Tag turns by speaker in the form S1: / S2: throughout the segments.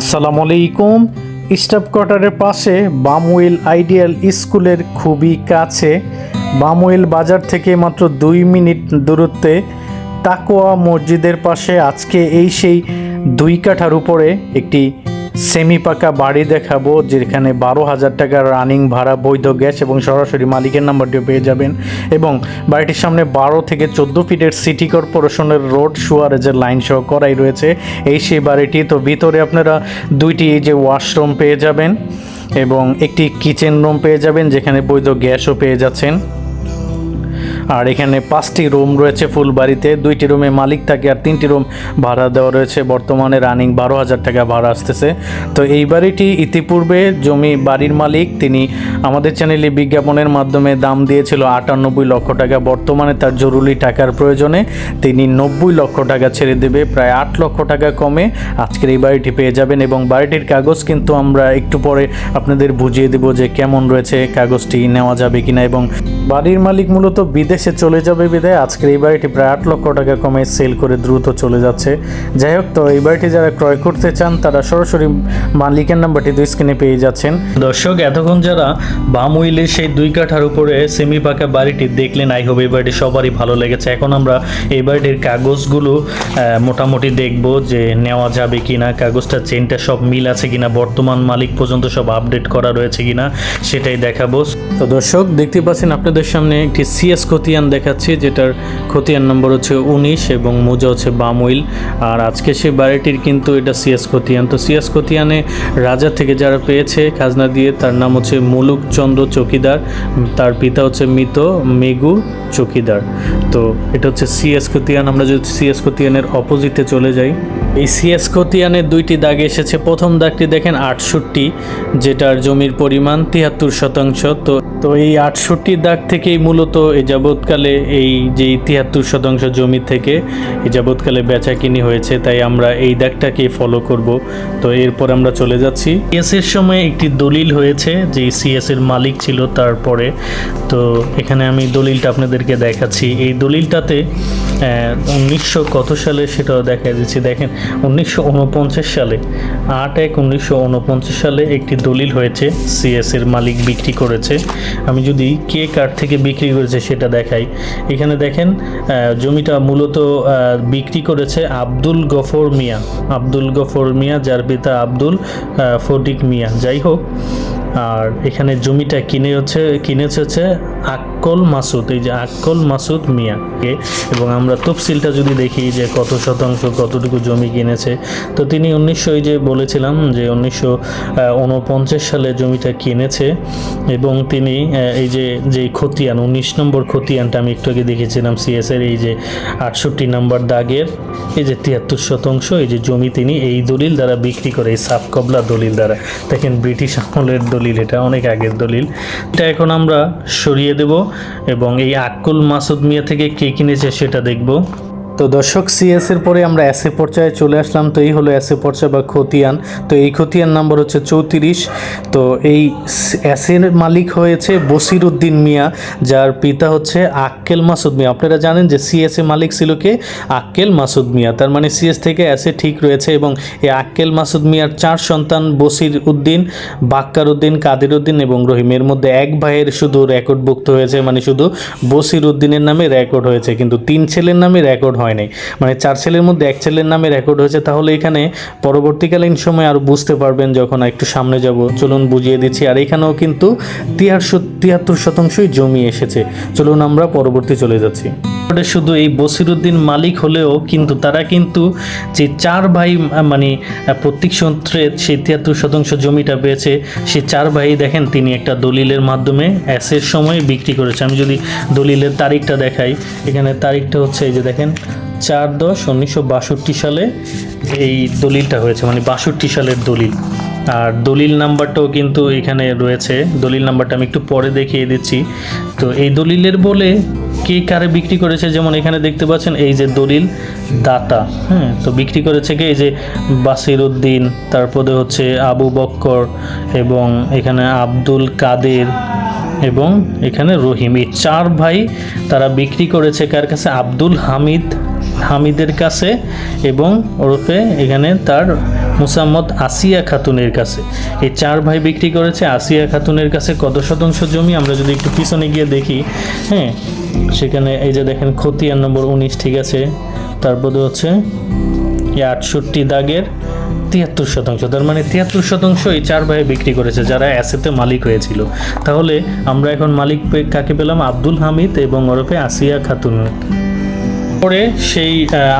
S1: আসসালামু আলাইকুম। স্টাফ কোয়ার্টারের পাশে বামওয়েল আইডিয়াল স্কুলের খুবই কাছে। বামওয়েল বাজার থেকে মাত্র দুই মিনিট দূরত্বে তাকোয়া মসজিদের পাশে আজকে এই সেই দুই কাঠার উপরে একটি সেমি পাকা বাড়ি দেখাবো, যেখানে বারো হাজার টাকার রানিং ভাড়া, বৈধ গ্যাস এবং সরাসরি মালিকের নাম্বারটিও পেয়ে যাবেন। এবং বাড়িটির সামনে বারো থেকে চোদ্দ ফিটের সিটি কর্পোরেশনের রোড সুয়ারেজের লাইন সহ করাই রয়েছে। এই সেই বাড়িটি, তো ভিতরে আপনারা দুইটি এই যে ওয়াশরুম পেয়ে যাবেন এবং একটি কিচেন রুম পেয়ে যাবেন, যেখানে বৈধ গ্যাসও পেয়ে যাচ্ছেন। আর এখানে পাঁচটি রুম রয়েছে ফুল বাড়িতে দুইটি রুমে মালিক থাকে আর তিনটি রুম ভাড়া দেওয়া রয়েছে। বর্তমানে রানিং বারো হাজার টাকা ভাড়া আসতেছে। তো এই বাড়িটি ইতিপূর্বে জমি বাড়ির মালিক, তিনি আমাদের চ্যানেলে বিজ্ঞাপনের মাধ্যমে দাম দিয়েছিল আটানব্বই লক্ষ টাকা। বর্তমানে তার জরুরি টাকার প্রয়োজনে তিনি নব্বই লক্ষ টাকা ছেড়ে দেবে, প্রায় আট লক্ষ টাকা কমে আজকের এই বাড়িটি পেয়ে যাবেন। এবং বাড়িটির কাগজ কিন্তু আমরা একটু পরে আপনাদের বুঝিয়ে দেব যে কেমন রয়েছে, কাগজটি নেওয়া যাবে কিনা এবং বাড়ির মালিক মূলত বিদেশে চলে যাবে বিদায়। আজকের এই বাড়িটি প্রায় আট লক্ষ টাকা কমে সেল করে দ্রুত চলে যাচ্ছে। যাই হোক তো এই বাড়িটি যারা ক্রয় করতে চান তারা সরাসরি মালিকের নাম্বারটি দুই স্ক্রিনে পেয়ে যাচ্ছেন। দর্শক এতক্ষণ যারা বাম উইলের সেই দুই কাঠার উপরে সেমি পাকা বাড়িটি দেখলেন আই হবে এই বাড়িটি সবারই ভালো লেগেছে। এখন আমরা এই বাড়িটির কাগজগুলো মোটামুটি দেখব যে নেওয়া যাবে কি না কাগজটা চেনটা সব মিল আছে কিনা বর্তমান মালিক পর্যন্ত সব আপডেট করা রয়েছে কিনা সেটাই দেখাবো। তো দর্শক দেখতে পাচ্ছেন আপনাদের সামনে একটি সিএস খতিয়ান দেখাচ্ছি, যেটার খতিয়ান নম্বর হচ্ছে উনিশ এবং মোজা হচ্ছে বামুইল। আর আজকে সেই বাড়িটির কিন্তু এটা সিএস খতিয়ান। তো সিএস খতিয়ানে রাজা থেকে যারা পেয়েছে খাজনা দিয়ে, তার নাম হচ্ছে মুলুক চন্দ্র চকিদার, তার পিতা হচ্ছে মৃত মেঘু চকিদার। তো এটা হচ্ছে সিএস খতিয়ান। আমরা যদি সিএস খতিয়ানের অপোজিটে চলে যাই। এই সিএস খতিয়ানের দুইটি দাগ এসেছে। প্রথম দাগটি দেখেন আটষট্টি, যেটার জমির পরিমাণ তিয়াত্তর শতাংশ। তো তো এই আটষট্টি দাগ থেকেই মূলত এ যাবৎকালে এই যে তিয়াত্তর শতাংশ জমি থেকে এ যাবৎকালে বেচা কিনি হয়েছে, তাই আমরা এই দাগটাকে ফলো করব। তো এরপর আমরা চলে যাচ্ছি। এর সময় একটি দলিল হয়েছে যে সিএস এর মালিক ছিল তারপরে। তো এখানে আমি দলিলটা আপনাদেরকে দেখাচ্ছি। এই দলিলটাতে উনিশশো কত সালে সেটাও দেখা দিচ্ছি দেখেন, উনিশশো উনপঞ্চাশ সালে, আট এক উনিশশো সালে একটি দলিল হয়েছে সিএস এর মালিক বিক্রি করেছে। আমি যদি কে কার থেকে বিক্রি করেছে সেটা দেখাই। এখানে দেখেন জমিটা মূলত বিক্রি করেছে আব্দুল গফর মিয়া। আব্দুল গফর মিয়া, যার পিতা আব্দুল ফটিক মিয়া। যাই হোক, আর এখানে জমিটা কিনে হচ্ছে, কিনেছে হচ্ছে আক্কল মাসুদ, এই যে আকল মাসুদ মিয়াকে এবং আমরা তফসিলটা যদি দেখি যে কত শতাংশ কতটুকু জমি কিনেছে, তো তিনি উনিশশো, এই যে বলেছিলাম যে উনিশশো উনপঞ্চাশ সালে জমিটা কিনেছে এবং তিনি এই যে যে খতিয়ান, উনিশ নম্বর খতিয়ানটা আমি একটু আগে দেখেছিলাম সিএসের এই যে আটষট্টি নম্বর দাগের, এই যে তিয়াত্তর শতাংশ, এই যে জমি তিনি এই দলিল দ্বারা বিক্রি করে, এই সাফ কবলা দলিল দ্বারা। দেখেন ব্রিটিশ আমলের দলিল, এটা অনেক আগের দলিল। এটা এখন আমরা সরিয়ে দেব। এবং এই আক্কুল মাসুদ মিয়া থেকে কে কিনেছে সেটা দেখব। তো দর্শক সিএস এর পরে আমরা এসএ পর্যায়ে চলে আসলাম। তো এই হলো এসএ পর্যায় বা খতিয়ান। তো এই খতিয়ান নাম্বার হচ্ছে চৌত্রিশ। তো এই এসের মালিক হয়েছে বসির উদ্দিন মিয়া, যার পিতা হচ্ছে আক্কেল মাসুদ মিয়া। আপনারা জানেন যে সিএস এ মালিক ছিল কে? আক্কেল মাসুদ মিয়া। তার মানে সিএস থেকে এসে ঠিক রয়েছে এবং এই আক্কেল মাসুদ মিয়ার চার সন্তান বসির উদ্দিন বাক্কার উদ্দিন কাদের উদ্দিন এবং রহিম। এর মধ্যে এক ভাইয়ের শুধু রেকর্ডভুক্ত হয়েছে মানে শুধু বসির উদ্দিনের নামে রেকর্ড হয়েছে। কিন্তু তিন ছেলের নামে রেকর্ড হয় নাই। মানে চার ছেলের মধ্যে এক ছেলের নামে রেকর্ড হয়েছে, তাহলে এখানে পরবর্তীকালীন সময় আরও বুঝতে পারবেন যখন একটু সামনে যাব। চলুন বুঝিয়ে দিচ্ছি। আর এখানেও কিন্তু তিয়াত্তর তিয়াত্তর শতাংশই জমি এসেছে। চলুন আমরা পরবর্তী চলে যাচ্ছি। শুধু এই বসিরুদ্দিন মালিক হলেও কিন্তু তারা কিন্তু যে চার ভাই মানে প্রত্যেক সূত্রে সেই তিয়াত্তর শতাংশ জমিটা পেয়েছে, সে চার ভাই দেখেন তিনি একটা দলিলের মাধ্যমে অ্যাসের সময় বিক্রি করেছে। আমি যদি দলিলের তারিখটা দেখাই, এখানে তারিখটা হচ্ছে এই যে দেখেন, চার দশ উনিশশো সালে এই দলিলটা হয়েছে মানে বাষট্টি সালের দলিল। আর দলিল নাম্বারটাও কিন্তু এখানে রয়েছে। দলিল নাম্বারটা আমি একটু পরে দেখিয়ে দিচ্ছি। তো এই দলিলের বলে কে কারে বিক্রি করেছে? যেমন এখানে দেখতে পাচ্ছেন, এই যে দলিল দাতা হ্যাঁ তো বিক্রি করেছে কে? এই যে বাসির উদ্দিন, তারপরে হচ্ছে আবু বক্কর এবং এখানে আব্দুল কাদের এবং এখানে রহিম। এই চার ভাই তারা বিক্রি করেছে কার কাছে? আব্দুল হামিদ, হামিদের কাছে এবং ওরফে এখানে তার মুসাম্মদ আসিয়া খাতুনের কাছে। এই চার ভাই বিক্রি করেছে আসিয়া খাতুনের কাছে কত শতাংশ জমি? আমরা যদি একটু পিছনে গিয়ে দেখি হ্যাঁ সেখানে এই যে দেখেন খতিয়ান নম্বর উনিশ, ঠিক আছে? তারপরে হচ্ছে আটষট্টি দাগের তিয়াত্তর শতাংশ। তার মানে তিয়াত্তর শতাংশ এই চার ভাই বিক্রি করেছে, যারা অ্যাসেতে মালিক হয়েছিল। তাহলে আমরা এখন মালিক কাকে পেলাম? আব্দুল হামিদ এবং ওরফে আসিয়া খাতুন। পরে সেই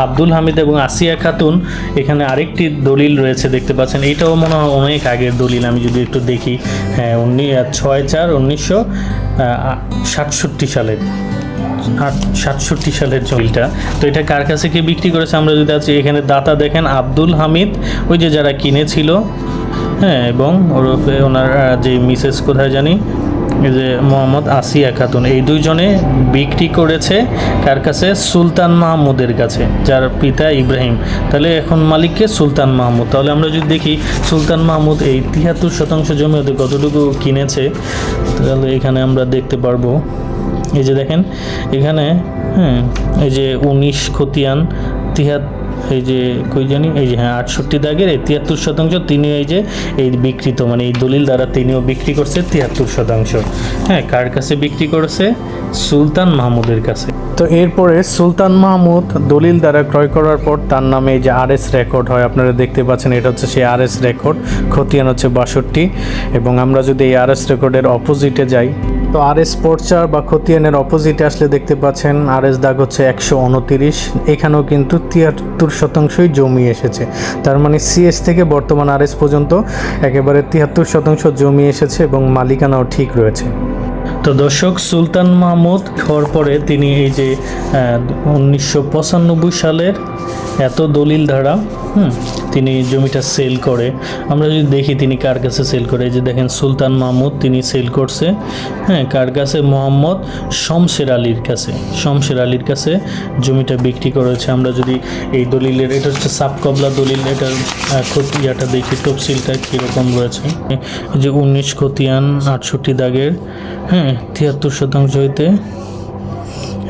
S1: আব্দুল হামিদ এবং আসিয়া খাতুন এখানে আরেকটি দলিল রয়েছে দেখতে পাচ্ছেন। এটাও মনে হয় অনেক আগের দলিল, আমি যদি একটু দেখি। হ্যাঁ উনি ছয় চার উনিশশো সাতষট্টি সালের সাতষট্টি সালের জমিটা তো এটা কার কাছে কে বিক্রি করেছে? আমরা যদি আছি এখানে দাতা দেখেন, আব্দুল হামিদ, ওই যে যারা কিনেছিল হ্যাঁ এবং ওরফে ওনার যে মিসেস, কোথায় জানি? যে মোহাম্মদ আসিয়া খাতুন, এই দুইজনে বিক্রি করেছে কার কাছে? সুলতান মাহমুদের কাছে, যার পিতা ইব্রাহিম। তাহলে এখন মালিককে সুলতান মাহমুদ। তাহলে আমরা যদি দেখি, সুলতান মাহমুদ এই তিয়াত্তর শতাংশ জমি ওদের কতটুকু কিনেছে, তাহলে এখানে আমরা দেখতে পারব। এই যে দেখেন, এখানে হ্যাঁ এই যে উনিশ খতিয়ান তিহাত এই যে কই জানি, এই যে হ্যাঁ আটষট্টি দাগের এই তিয়াত্তর শতাংশ, তিনি এই যে এই বিকৃত মানে এই দলিল দ্বারা তিনিও বিক্রি করছে তিয়াত্তর শতাংশ। হ্যাঁ কার কাছে বিক্রি করেছে? সুলতান মাহমুদের কাছে। তো এরপরে সুলতান মাহমুদ দলিল দ্বারা ক্রয় করার পর তার নামে এই যে আর এস রেকর্ড হয়, আপনারা দেখতে পাচ্ছেন, এটা হচ্ছে সেই আর এস রেকর্ড, খতিয়ান হচ্ছে বাষট্টি। এবং আমরা যদি এই আর এস রেকর্ডের অপোজিটে যাই তো আর এস পর্চার বা খতিয়ানের অপোজিটে আসলে দেখতে পাচ্ছেন আর এস দাগ হচ্ছে একশো উনতিরিশ। এখানেও কিন্তু তিয়াত্তর শতাংশই জমি এসেছে। তার মানে সিএস থেকে বর্তমান আর এস পর্যন্ত একেবারে তিয়াত্তর শতাংশ জমি এসেছে এবং মালিকানাও ঠিক রয়েছে। তো দর্শক সুলতান মাহমুদ হওয়ার পরে তিনি এই যে উনিশশো পঁচানব্বই সালের এত দলিল ধারা হুম তিনি জমিটা সেল করে। আমরা যদি দেখি তিনি কার কাছে সেল করে এই যে দেখেন সুলতান মাহমুদ তিনি সেল করছে হ্যাঁ কার কাছে? মোহাম্মদ শমশের আলীর কাছে। শমশের আলীর কাছে জমিটা বিক্রি করেছে আমরা যদি এই দলিলের এটা হচ্ছে সাপকবলা দলিল এটার আহ, খতি- ইয়াটা দেখি তফসিলটা কীরকম রয়েছে? যে উনিশ খতিয়ান আটষট্টি দাগের হ্যাঁ তিয়াত্তর শতাংশ হইতে,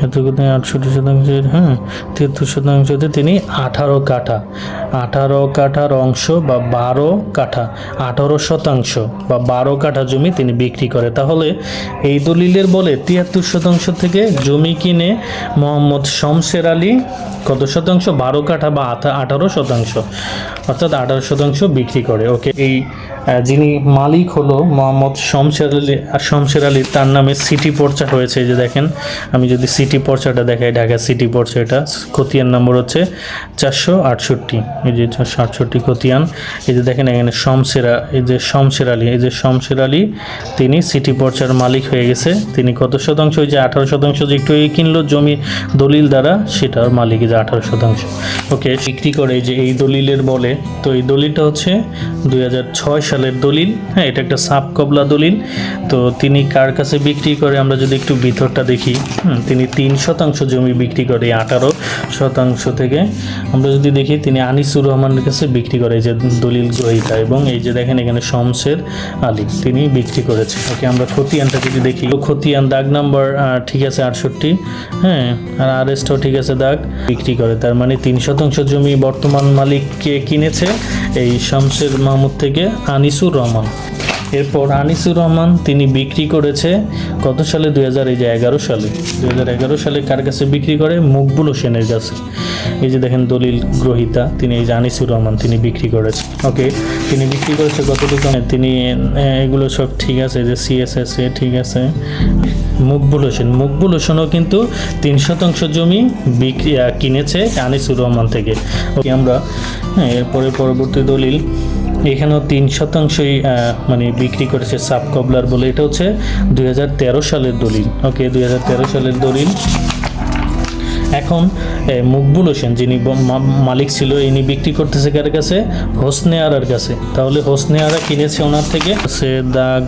S1: এতটুকু আটষট্টি শতাংশের হ্যাঁ তিয়াত্তর শতাংশতে তিনি আঠারো কাঠা, আঠারো কাঠার অংশ বা বারো কাঠা, আঠারো শতাংশ বা বারো কাঠা জমি তিনি বিক্রি করে। তাহলে এই দলিলের বলে তিয়াত্তর শতাংশ থেকে জমি কিনে মোহাম্মদ শমশের আলী কত শতাংশ? বারো কাঠা বা আঠা- আঠারো শতাংশ, অর্থাৎ আঠারো শতাংশ বিক্রি করে। ওকে, এই যিনি মালিক হলো মোহাম্মদ শমশের আলী, আর শমশের আলী তার নামে সিটি পর্চা হয়েছে যে দেখেন। আমি যদি সিটি পর্চাটা দেখাই, ঢাকা সিটি পর্চা এটা। খতিয়ান নম্বর হচ্ছে চারশো আটষট্টি। এই যে চারশো আটষট্টি খতিয়ান। এই যে দেখেন এখানে শমশেরা, এই যে শমশের আলী, এই যে শমশের আলী, তিনি সিটি পর্চার মালিক হয়ে গেছে। তিনি কত শতাংশ? ওই যে আঠারো শতাংশ যে একটু কিনলো জমি দলিল দ্বারা, সেটার মালিক যে আঠারো শতাংশ। ওকে, বিক্রি করে যে এই দলিলের বলে। তো এই দলিলটা হচ্ছে দুই হাজার ছয় সালের দলিল হ্যাঁ এটা একটা সাপ কবলা দলিল। তো তিনি কার কাছে বিক্রি করে, আমরা যদি একটু ভিতরটা দেখি তিনি তিন শতাংশ জমি বিক্রি করে, আঠারো শতাংশ থেকে। আমরা যদি দেখি, তিনি আনিসুর রহমানের কাছে বিক্রি করে, এই যে দলিল গ্রহিতা এবং এই যে দেখেন এখানে শমশের আলী, তিনি বিক্রি করেছে। ওকে, আমরা খতিয়ানটা যদি দেখি খতিয়ান দাগ নাম্বার ঠিক আছে, আটষট্টি হ্যাঁ আর আরএসটাও ঠিক আছে দাগ, বিক্রি করে। তার মানে তিন শতাংশ জমি বর্তমান মালিককে কিনেছে, এই শামসের মাহমুদ থেকে আনিসুর রহমান। এরপর আনিসুর রহমান তিনি বিক্রি করেছে কত সালে? দুই হাজার এই যে এগারো সালে। দুই হাজার এগারো সালে কার কাছে বিক্রি করে? মকবুল হোসেনের কাছে। এই যে দেখেন দলিল গ্রহিতা, তিনি এই যে আনিসুর রহমান তিনি বিক্রি করেছে। ওকে, তিনি বিক্রি করেছে কতটুকু? তিনি, এগুলো সব ঠিক আছে যে সিএসএস এ ঠিক আছে। মকবুল হোসেন, মকবুল হোসেনও কিন্তু তিন শতাংশ জমি বিক্রি কিনেছে আনিসুর রহমান থেকে। ওকে, আমরা হ্যাঁ এরপরে পরবর্তী দলিল। এখানেও তিন শতাংশই মানে বিক্রি করেছে সাব কবলার বলে। এটা হচ্ছে দুই হাজার তেরো সালের দলিল। ওকে, দুই হাজার তেরো সালের দলিল। এখন মকবুল হোসেন, যিনি মালিক ছিল, ইনি বিক্রি করতেছে কার কাছে? হোসনে আরার কাছে। তাহলে হোসনে আরা কিনেছে ওনার থেকে? সে দাগ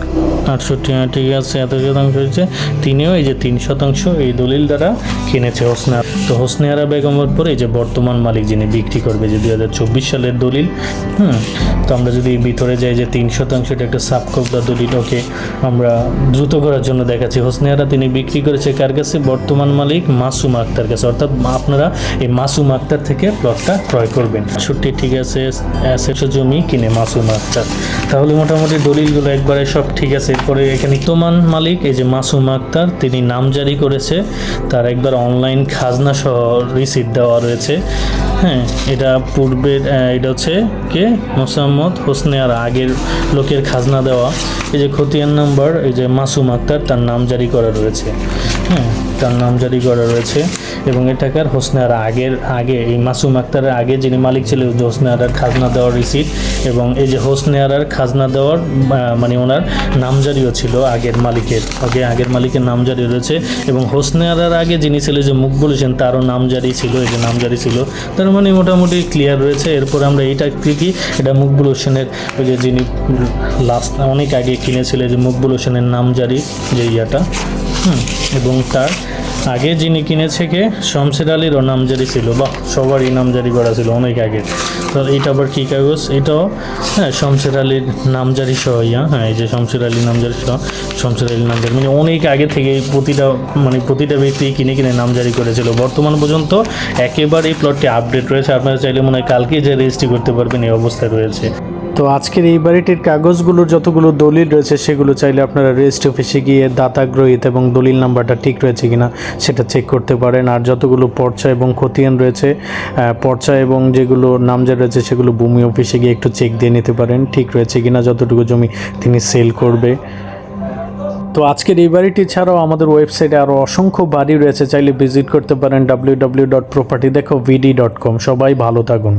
S1: আটষট্টি হ্যাঁ ঠিক আছে, এত শতাংশ হয়েছে তিনিও এই যে তিন শতাংশ এই দলিল দ্বারা কিনেছে হোসনে তো হোসনে আরা বেগমের পরে যে বর্তমান মালিক যিনি বিক্রি করবে যে দুই হাজার চব্বিশ সালের দলিল, হুম, তো আমরা যদি ভিতরে যাই যে তিন শতাংশ এটা একটা সাবকবদা দলিল, ওকে আমরা দ্রুত করার জন্য দেখাচ্ছি। হোসনে আরা তিনি বিক্রি করেছে কার কাছে? বর্তমান মালিক মাসুম আক্তার কাছে। অর্থাৎ আপনারা এই মাসুম আক্তার থেকে প্লটটা ক্রয় করবেন। ছুটি ঠিক আছে একশো জমি কিনে মাসুম আক্তার। তাহলে মোটামুটি দলিলগুলো একবারে সব ঠিক আছে। এরপরে এখানে তোমান মালিক, এই যে মাসুম আক্তার, তিনি নাম জারি করেছে। তার একবার অনলাইন খাজনা সহ রিসিট দেওয়া রয়েছে। হ্যাঁ এটা পূর্বের এটা হচ্ছে কে? মোসাম্মদ হোসনে আর আগের লোকের খাজনা দেওয়া। এই যে খতিয়ান নাম্বার এই যে মাসুম আক্তার, তার নাম জারি করা রয়েছে। হ্যাঁ তার নাম জারি করা রয়েছে এবং এই টাকার হোসনে আর আগের, আগে, এই মাসুম আক্তারের আগে যিনি মালিক ছিল যে হোসনে আরার খাজনা দেওয়ার রিসিট এবং এই যে হোসনে আরার খাজনা দেওয়ার মানে ওনার নামজারিও ছিল আগের মালিকের, আগে আগের মালিকের নামজারি রয়েছে এবং হোসনে আরার আগে যিনি ছিল যে মুখ হোসেন তারও নামজারি ছিল, এই যে নামজারি ছিল, তার মানে মোটামুটি ক্লিয়ার রয়েছে। এরপর আমরা এইটা কি এটা মুকবুল হোসেনের, ওই যে যিনি লাস্ট অনেক আগে কিনেছিল যে মুকবুল হোসেনের নামজারি যে ইয়াটা। এবং তার আগে যিনি কিনেছে কে? শমশের আলীরও নামজারি ছিল। বাহ, সবারই নামজারি করা ছিল অনেক আগে। তো এইটা আবার কী কাগজ? এটাও হ্যাঁ শমশের আলীর নামজারি সহ, ইয়া হ্যাঁ এই যে শমশের আলীর নামজারি সহ, শমশের আলী নামজারি। মানে অনেক আগে থেকে প্রতিটা মানে প্রতিটা ব্যক্তি কিনে কিনে নামজারি করেছিল। বর্তমান পর্যন্ত একেবারে এই প্লটটি আপডেট রয়েছে। আপনারা চাইলে মনে হয় কালকে যে রেজিস্ট্রি করতে পারবেন, এই অবস্থায় রয়েছে। তো আজকের এই বাড়িটির কাগজগুলোর যতগুলো দলিল রয়েছে, সেগুলো চাইলে আপনারা রেজিস্ট্রি অফিসে গিয়ে দাতা গ্রহীত এবং দলিল নাম্বারটা ঠিক রয়েছে কিনা সেটা চেক করতে পারেন। আর যতগুলো পর্চা এবং খতিয়ান রয়েছে পর্চা এবং যেগুলো নামজার রয়েছে, সেগুলো ভূমি অফিসে গিয়ে একটু চেক দিয়ে নিতে পারেন, ঠিক রয়েছে কিনা যতটুকু জমি তিনি সেল করবে। তো আজকের এই বাড়িটি ছাড়াও আমাদের ওয়েবসাইটে আরও অসংখ্য বাড়ি রয়েছে, চাইলে ভিজিট করতে পারেন ডাব্লিউ ডাব্লিউ ডট প্রপার্টি দেখো ভিডি ডট কম সবাই ভালো থাকুন।